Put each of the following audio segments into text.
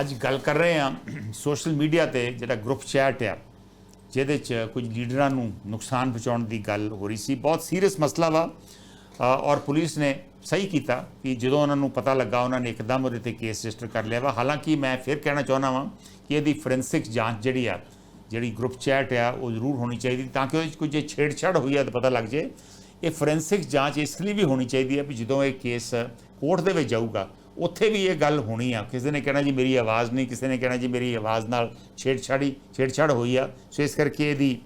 ਅੱਜ ਗੱਲ ਕਰ ਰਹੇ ਹਾਂ ਸੋਸ਼ਲ ਮੀਡੀਆ ਤੇ ਜਿਹੜਾ ਗਰੁੱਪ ਚੈਟ ਆ, ਜਿਹਦੇ ਚ ਕੁਝ ਲੀਡਰਾਂ ਨੂੰ ਨੁਕਸਾਨ ਪਹੁੰਚਾਉਣ ਦੀ ਗੱਲ ਹੋ ਰਹੀ ਸੀ। ਬਹੁਤ ਸੀਰੀਅਸ ਮਸਲਾ ਵਾ। ਔਰ ਪੁਲਿਸ ਨੇ ਸਹੀ ਕੀਤਾ ਕਿ ਜਦੋਂ ਉਹਨਾਂ ਨੂੰ ਪਤਾ ਲੱਗਾ, ਉਹਨਾਂ ਨੇ ਇੱਕਦਮ ਉਹਦੇ ਤੇ ਕੇਸ ਰਜਿਸਟਰ ਕਰ ਲਿਆ ਵਾ। ਹਾਲਾਂਕਿ ਮੈਂ ਫਿਰ ਕਹਿਣਾ ਚਾਹੁੰਦਾ ਵਾਂ ਕਿ ਇਹਦੀ ਫੋਰੈਂਸਿਕ ਜਾਂਚ ਜਿਹੜੀ ਆ, ਜਿਹੜੀ ਗਰੁੱਪ ਚੈਟ ਆ, ਉਹ ਜ਼ਰੂਰ ਹੋਣੀ ਚਾਹੀਦੀ, ਤਾਂ ਕਿ ਉਹਦੇ 'ਚ ਕੋਈ ਜੇ ਛੇੜਛਾੜ ਹੋਈ ਆ ਤਾਂ ਪਤਾ ਲੱਗ ਜੇ। ਇਹ ਫੋਰੈਂਸਿਕ ਜਾਂਚ ਇਸ ਲਈ ਵੀ ਹੋਣੀ ਚਾਹੀਦੀ ਹੈ ਵੀ ਜਦੋਂ ਇਹ ਕੇਸ ਕੋਰਟ ਦੇ ਵਿੱਚ ਜਾਊਗਾ ਉੱਥੇ ਵੀ ਇਹ ਗੱਲ ਹੋਣੀ ਆ। ਕਿਸੇ ਨੇ ਕਹਿਣਾ ਜੀ ਮੇਰੀ ਆਵਾਜ਼ ਨਹੀਂ, ਕਿਸੇ ਨੇ ਕਹਿਣਾ ਜੀ ਮੇਰੀ ਆਵਾਜ਼ ਨਾਲ ਛੇੜਛਾੜੀ, ਛੇੜਛਾੜ ਹੋਈ ਆ। ਸੋ ਇਸ ਕਰਕੇ ਇਹਦੀ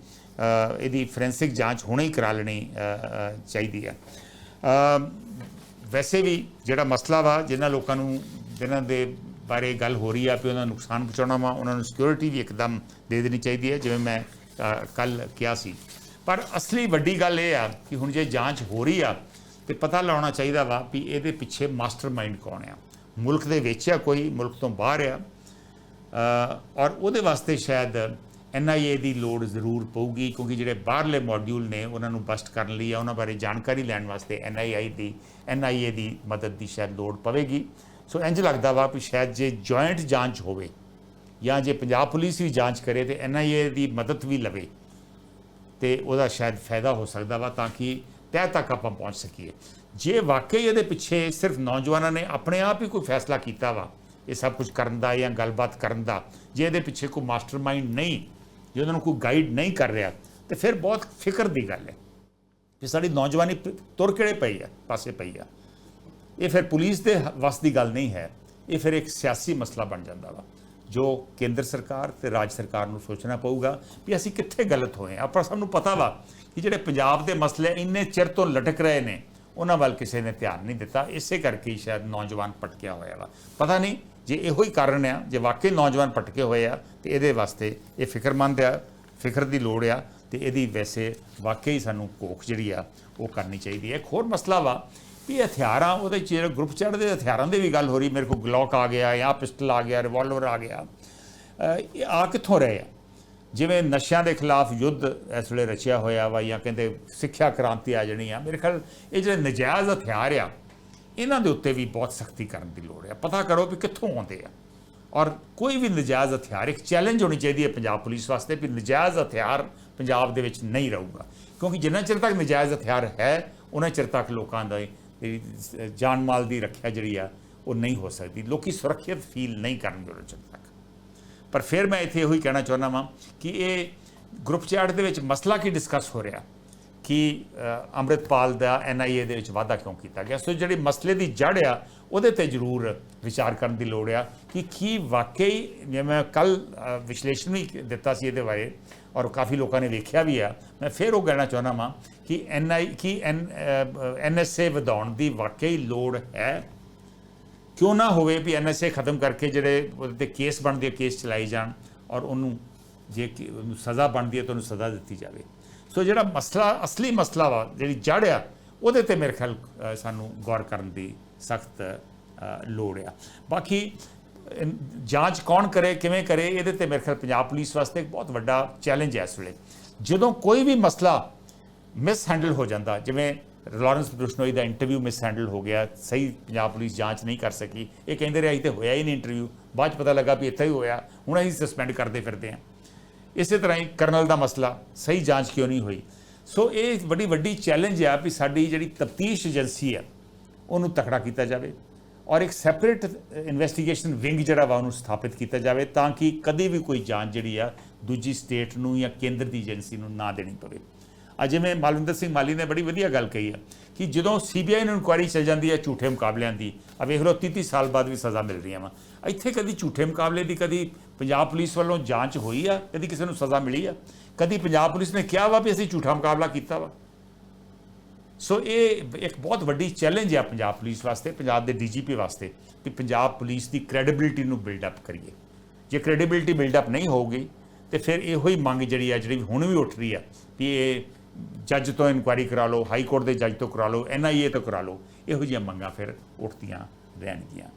ਇਹਦੀ ਫੋਰੈਂਸਿਕ ਜਾਂਚ ਹੁਣੇ ਹੀ ਕਰਾ ਲੈਣੀ ਚਾਹੀਦੀ ਆ। ਵੈਸੇ ਵੀ ਜਿਹੜਾ ਮਸਲਾ ਵਾ, ਜਿਨ੍ਹਾਂ ਲੋਕਾਂ ਨੂੰ, ਜਿਨ੍ਹਾਂ ਦੇ ਬਾਰੇ ਗੱਲ ਹੋ ਰਹੀ ਆ ਕਿ ਉਹਨਾਂ ਨੂੰ ਨੁਕਸਾਨ ਪਹੁੰਚਾਉਣਾ ਵਾ, ਉਹਨਾਂ ਨੂੰ ਸਿਕਿਉਰਿਟੀ ਵੀ ਇੱਕਦਮ ਦੇ ਦੇਣੀ ਚਾਹੀਦੀ ਹੈ ਜਿਵੇਂ ਮੈਂ ਕੱਲ ਕਿਹਾ ਸੀ। ਪਰ ਅਸਲੀ ਵੱਡੀ ਗੱਲ ਇਹ ਆ ਕਿ ਹੁਣ ਜੇ ਜਾਂਚ ਹੋ ਰਹੀ ਆ ਤੇ ਪਤਾ ਲਾਉਣਾ ਚਾਹੀਦਾ ਵਾ ਵੀ ਇਹਦੇ ਪਿੱਛੇ ਮਾਸਟਰਮਾਈਂਡ ਕੌਣ ਆ। ਮੁਲਕ ਦੇ ਵਿੱਚ ਆ ਕੋਈ, ਮੁਲਕ ਤੋਂ ਬਾਹਰ ਆ। ਔਰ ਉਹਦੇ ਵਾਸਤੇ ਸ਼ਾਇਦ ਐਨਆਈਏ ਦੀ ਲੋੜ ਜ਼ਰੂਰ ਪਊਗੀ ਕਿਉਂਕਿ ਜਿਹੜੇ ਬਾਹਰਲੇ ਮੋਡਿਊਲ ਨੇ, ਉਹਨਾਂ ਨੂੰ ਬਸਟ ਕਰਨ ਲਈ ਆ, ਉਹਨਾਂ ਬਾਰੇ ਜਾਣਕਾਰੀ ਲੈਣ ਵਾਸਤੇ ਐਨਆਈਆਈ ਦੀ ਐਨਆਈਏ ਦੀ ਮਦਦ ਦੀ ਸ਼ਾਇਦ ਲੋੜ ਪਵੇਗੀ। ਸੋ ਇੰਜ ਲੱਗਦਾ ਵਾ ਕਿ ਸ਼ਾਇਦ ਜੇ ਜੁਆਇੰਟ ਜਾਂਚ ਹੋਵੇ ਜਾਂ ਜੇ ਪੰਜਾਬ ਪੁਲਿਸ ਵੀ ਜਾਂਚ ਕਰੇ ਤੇ ਐਨਆਈਏ ਦੀ ਮਦਦ ਵੀ ਲਵੇ ਤੇ ਉਹਦਾ ਸ਼ਾਇਦ ਫਾਇਦਾ ਹੋ ਸਕਦਾ ਵਾ ਤਾਂ ਕਿ ਤਹਿ ਤੱਕ ਆਪਾਂ ਪਹੁੰਚ ਸਕੀਏ ਜੇ ਵਾਕਈ ਇਹਦੇ ਪਿੱਛੇ ਸਿਰਫ ਨੌਜਵਾਨਾਂ ਨੇ ਆਪਣੇ ਆਪ ਹੀ ਕੋਈ ਫੈਸਲਾ ਕੀਤਾ ਵਾ, ਇਹ ਸਭ ਕੁਝ ਕਰਨ ਦਾ ਜਾਂ ਗੱਲਬਾਤ ਕਰਨ ਦਾ, ਜੇ ਇਹਦੇ ਪਿੱਛੇ ਕੋਈ ਮਾਸਟਰਮਾਈਂਡ ਨਹੀਂ, ਜੇ ਉਹਨਾਂ ਨੂੰ ਕੋਈ ਗਾਈਡ ਨਹੀਂ ਕਰ ਰਿਹਾ, ਤੇ ਫਿਰ ਬਹੁਤ ਫਿਕਰ ਦੀ ਗੱਲ ਹੈ ਕਿ ਸਾਡੀ ਨੌਜਵਾਨੀ ਤੁਰ ਕਿਹੜੇ ਪਈ ਆ ਪਾਸੇ ਪਈ ਆ ਇਹ ਫਿਰ ਪੁਲਿਸ ਦੇ ਹ- ਵੱਸ ਦੀ ਗੱਲ ਨਹੀਂ ਹੈ, ਇਹ ਫਿਰ ਇੱਕ ਸਿਆਸੀ ਮਸਲਾ ਬਣ ਜਾਂਦਾ ਵਾ, ਜੋ ਕੇਂਦਰ ਸਰਕਾਰ ਤੇ ਰਾਜ ਸਰਕਾਰ ਨੂੰ ਸੋਚਣਾ ਪਊਗਾ ਵੀ ਅਸੀਂ ਕਿੱਥੇ ਗਲਤ ਹੋਏ ਹਾਂ। ਆਪਾਂ ਸਭ ਨੂੰ ਪਤਾ ਵਾ ਕਿ ਜਿਹੜੇ ਪੰਜਾਬ ਦੇ ਮਸਲੇ ਇੰਨੇ ਚਿਰ ਤੋਂ ਲਟਕ ਰਹੇ ਨੇ, ਉਹਨਾਂ ਵੱਲ ਕਿਸੇ ਨੇ ਧਿਆਨ ਨਹੀਂ ਦਿੱਤਾ। ਇਸੇ ਕਰਕੇ ਹੀ ਸ਼ਾਇਦ ਨੌਜਵਾਨ ਭਟਕਿਆ ਹੋਇਆ ਵਾ। ਪਤਾ ਨਹੀਂ ਜੇ ਇਹੋ ਹੀ ਕਾਰਨ ਆ, ਜੇ ਵਾਕਈ ਨੌਜਵਾਨ ਭਟਕੇ ਹੋਏ ਆ, ਤੇ ਇਹਦੇ ਵਾਸਤੇ ਇਹ ਫਿਕਰਮੰਦ ਆ, ਫਿਕਰ ਦੀ ਲੋੜ ਆ, ਤੇ ਇਹਦੀ ਵੈਸੇ ਵਾਕਈ ਸਾਨੂੰ ਕੋਖ ਜਿਹੜੀ ਆ, ਉਹ ਕਰਨੀ ਚਾਹੀਦੀ ਹੈ। ਇੱਕ ਹੋਰ ਮਸਲਾ ਵਾ ਵੀ ਹਥਿਆਰਾਂ, ਉਹਦੇ ਚ ਗਰੁੱਪ ਚੜ ਹਥਿਆਰਾਂ ਦੀ ਵੀ ਗੱਲ ਹੋ ਰਹੀ, ਮੇਰੇ ਕੋਲ ਗਲੌਕ ਆ ਗਿਆ ਜਾਂ ਪਿਸਟਲ ਆ ਗਿਆ ਰਿਵਾਲਵਰ ਆ ਗਿਆ। ਇਹ ਆ ਕਿੱਥੋਂ ਰਹੇ ਆ? ਜਿਵੇਂ ਨਸ਼ਿਆਂ ਦੇ ਖਿਲਾਫ ਯੁੱਧ ਇਸ ਵੇਲੇ ਰਚਿਆ ਹੋਇਆ ਵਾ ਜਾਂ ਕਹਿੰਦੇ ਸਿੱਖਿਆ ਕ੍ਰਾਂਤੀ ਆ ਜਣੀ ਆ, ਮੇਰੇ ਖਿਆਲ ਇਹ ਜਿਹੜੇ ਨਜਾਇਜ਼ ਹਥਿਆਰ ਆ, ਇਹਨਾਂ ਦੇ ਉੱਤੇ ਵੀ ਬਹੁਤ ਸਖਤੀ ਕਰਨ ਦੀ ਲੋੜ ਹੈ ਪਤਾ ਕਰੋ ਵੀ ਕਿੱਥੋਂ ਆਉਂਦੇ ਆ। ਔਰ ਕੋਈ ਵੀ ਨਜਾਇਜ਼ ਹਥਿਆਰ, ਇੱਕ ਚੈਲੰਜ ਹੋਣੀ ਚਾਹੀਦੀ ਹੈ ਪੰਜਾਬ ਪੁਲਿਸ ਵਾਸਤੇ ਵੀ ਨਜਾਇਜ਼ ਹਥਿਆਰ ਪੰਜਾਬ ਦੇ ਵਿੱਚ ਨਹੀਂ ਰਹੂਗਾ। ਕਿਉਂਕਿ ਜਿੰਨਾ ਚਿਰ ਤੱਕ ਨਜਾਇਜ਼ ਹਥਿਆਰ ਹੈ, ਉਹਨਾਂ ਚਿਰ ਤੱਕ ਲੋਕਾਂ ਦਾ ਜਾਨ ਮਾਲ ਦੀ ਰੱਖਿਆ ਜਿਹੜੀ ਆ, ਉਹ ਨਹੀਂ ਹੋ ਸਕਦੀ। ਲੋਕੀ ਸੁਰੱਖਿਅਤ ਫੀਲ ਨਹੀਂ ਕਰਨਗੇ ਉਹਨਾਂ ਚਿਰ ਤੱਕ। ਪਰ ਫਿਰ ਮੈਂ ਇੱਥੇ ਇਹੋ ਹੀ ਕਹਿਣਾ ਚਾਹੁੰਦਾ ਵਾਂ ਕਿ ਇਹ ਗਰੁੱਪ ਚੈਟ ਦੇ ਵਿੱਚ ਮਸਲਾ ਕੀ ਡਿਸਕਸ ਹੋ ਰਿਹਾ? ਕਿ ਅ, ਅੰਮ੍ਰਿਤਪਾਲ ਦਾ ਐਨਆਈਏ ਦੇ ਵਿੱਚ ਵਾਅਦਾ ਕਿਉਂ ਕੀਤਾ ਗਿਆ? ਸੋ ਜਿਹੜੀ ਮਸਲੇ ਦੀ ਜੜ ਆ ਉਹਦੇ ਤੇ ਜ਼ਰੂਰ ਵਿਚਾਰ ਕਰਨ ਦੀ ਲੋੜ ਆ ਕਿ ਕੀ ਵਾਕਈ ਜਿਵੇਂ ਮੈਂ ਕੱਲ ਵਿਸ਼ਲੇਸ਼ਣ ਵੀ ਦਿੱਤਾ ਸੀ ਇਹਦੇ ਬਾਰੇ ਔਰ ਕਾਫੀ ਲੋਕਾਂ ਨੇ ਵੇਖਿਆ ਵੀ ਆ ਮੈਂ ਫਿਰ ਉਹ ਕਹਿਣਾ ਚਾਹੁੰਦਾ ਵਾਂ ਕਿ ਐਨਆਈ ਕੀ ਐਨਐਸਏ ਵਧਾਉਣ ਦੀ ਵਾਕਈ ਲੋੜ ਹੈ। ਕਿਉਂ ਨਾ ਹੋਵੇ ਵੀ ਐਨਐਸਏ ਖਤਮ ਕਰਕੇ ਜਿਹੜੇ ਉਹਦੇ ਤੇ ਕੇਸ ਬਣਦੇ ਕੇਸ ਚਲਾਈ ਜਾਣ ਔਰ ਉਹਨੂੰ ਜੇ ਕਿ ਉਹਨੂੰ ਸਜ਼ਾ ਬਣਦੀ ਹੈ ਤਾਂ ਉਹਨੂੰ ਸਜ਼ਾ ਦਿੱਤੀ ਜਾਵੇ। ਸੋ ਜਿਹੜਾ ਮਸਲਾ, ਅਸਲੀ ਮਸਲਾ ਵਾ, ਜਿਹੜੀ ਜੜ ਆ, ਉਹਦੇ ਤੇ ਮੇਰੇ ਖਿਆਲ ਸਾਨੂੰ ਗੌਰ ਕਰਨ ਦੀ ਸਖਤ ਲੋੜ ਆ। ਬਾਕੀ ਜਾਂਚ ਕੌਣ ਕਰੇ, ਕਿਵੇਂ ਕਰੇ, ਇਹਦੇ ਤੇ ਮੇਰੇ ਖਿਆਲ ਪੰਜਾਬ ਪੁਲਿਸ ਵਾਸਤੇ ਇੱਕ ਬਹੁਤ ਵੱਡਾ ਚੈਲੰਜ ਹੈ ਇਸ ਵੇਲੇ। ਜਦੋਂ ਕੋਈ ਵੀ ਮਸਲਾ ਮਿਸ ਹੈਂਡਲ ਹੋ ਜਾਂਦਾ, ਜਿਵੇਂ ਲਾਰੈਂਸ ਬਰੂਸ਼ਨੋਈ ਦਾ ਇੰਟਰਵਿਊ ਮਿਸ ਹੈਂਡਲ ਹੋ ਗਿਆ। ਸਹੀ ਪੰਜਾਬ ਪੁਲਿਸ ਜਾਂਚ ਨਹੀਂ ਕਰ ਸਕੀ। ਇਹ ਕਹਿੰਦੇ ਰਹੇ ਤੇ ਹੋਇਆ ਹੀ ਨਹੀਂ ਇੰਟਰਵਿਊ ਬਾਅਦ ਚ ਪਤਾ ਲੱਗਾ ਵੀ ਇੱਥੇ ਹੀ ਹੋਇਆ। ਹੁਣ ਅਸੀਂ ਸਸਪੈਂਡ ਕਰਦੇ ਫਿਰਦੇ ਹਾਂ। ਇਸੇ ਤਰ੍ਹਾਂ ਹੀ ਕਰਨਲ ਦਾ ਮਸਲਾ, ਸਹੀ ਜਾਂਚ ਕਿਉਂ ਨਹੀਂ ਹੋਈ? ਸੋ ਇਹ ਵੱਡੀ ਵੱਡੀ ਚੈਲੰਜ ਆ ਵੀ ਸਾਡੀ ਜਿਹੜੀ ਤਫਤੀਸ਼ ਏਜੰਸੀ ਆ, ਉਹਨੂੰ ਤਕੜਾ ਕੀਤਾ ਜਾਵੇ ਔਰ ਇੱਕ ਸੈਪਰੇਟ ਇਨਵੈਸਟੀਗੇਸ਼ਨ ਵਿੰਗ ਜਿਹੜਾ ਵਾ, ਉਹਨੂੰ ਸਥਾਪਿਤ ਕੀਤਾ ਜਾਵੇ ਤਾਂ ਕਿ ਕਦੇ ਵੀ ਕੋਈ ਜਾਂਚ ਜਿਹੜੀ ਆ, ਦੂਜੀ ਸਟੇਟ ਨੂੰ ਜਾਂ ਕੇਂਦਰ ਦੀ ਏਜੰਸੀ ਨੂੰ ਨਾ ਦੇਣੀ ਪਵੇ। ਅੱਜ ਮੈਂ ਮਾਲਵਿੰਦਰ ਸਿੰਘ ਮਾਲੀ ਨੇ ਬੜੀ ਵਧੀਆ ਗੱਲ ਕਹੀ ਆ ਕਿ ਜਦੋਂ ਸੀਬੀਆਈ ਨੂੰ ਇਨਕੁਆਇਰੀ ਚੱਲ ਜਾਂਦੀ ਹੈ ਝੂਠੇ ਮੁਕਾਬਲਿਆਂ ਦੀ, ਆ ਵੇਖ ਲਓ 30 30 ਸਾਲ ਬਾਅਦ ਵੀ ਸਜ਼ਾ ਮਿਲ ਰਹੀਆਂ ਵਾ। ਇੱਥੇ ਕਦੀ ਝੂਠੇ ਮੁਕਾਬਲੇ ਦੀ, ਕਦੀ ਪੰਜਾਬ ਪੁਲਿਸ ਵੱਲੋਂ ਜਾਂਚ ਹੋਈ ਆ, ਕਦੀ ਕਿਸੇ ਨੂੰ ਸਜ਼ਾ ਮਿਲੀ ਆ। ਕਦੀ ਪੰਜਾਬ ਪੁਲਿਸ ਨੇ ਕਿਹਾ ਵਾ ਵੀ ਅਸੀਂ ਝੂਠਾ ਮੁਕਾਬਲਾ ਕੀਤਾ ਵਾ। ਸੋ ਇਹ ਇੱਕ ਬਹੁਤ ਵੱਡੀ ਚੈਲੰਜ ਹੈ ਪੰਜਾਬ ਪੁਲਿਸ ਵਾਸਤੇ, ਪੰਜਾਬ ਦੇ ਡੀਜੀਪੀ ਵਾਸਤੇ, ਕਿ ਪੰਜਾਬ ਪੁਲਿਸ ਦੀ ਕ੍ਰੈਡੀਬਿਲਿਟੀ ਨੂੰ ਬਿਲਡ ਅਪ ਕਰੀਏ। ਜੇ ਕ੍ਰੈਡੀਬਿਲਿਟੀ ਬਿਲਡ ਅਪ ਨਹੀਂ ਹੋਊਗੀ, ਤੇ ਫਿਰ ਇਹੋ ਹੀ ਮੰਗ ਜਿਹੜੀ ਆ, ਜਿਹੜੀ ਹੁਣ ਵੀ ਉੱਠ ਰਹੀ ਆ, ਵੀ ਇਹ ਜੱਜ ਤੋਂ ਇਨਕੁਆਇਰੀ ਕਰਾ ਲਓ, ਹਾਈ ਕੋਰਟ ਦੇ ਜੱਜ ਤੋਂ ਕਰਾ ਲਓ ਐਨਆਈਏ ਤੋਂ ਕਰਾ ਲਓ, ਇਹੋ ਜਿਹੀਆਂ ਮੰਗਾਂ ਫਿਰ ਉੱਠਦੀਆਂ ਰਹਿਣਗੀਆਂ।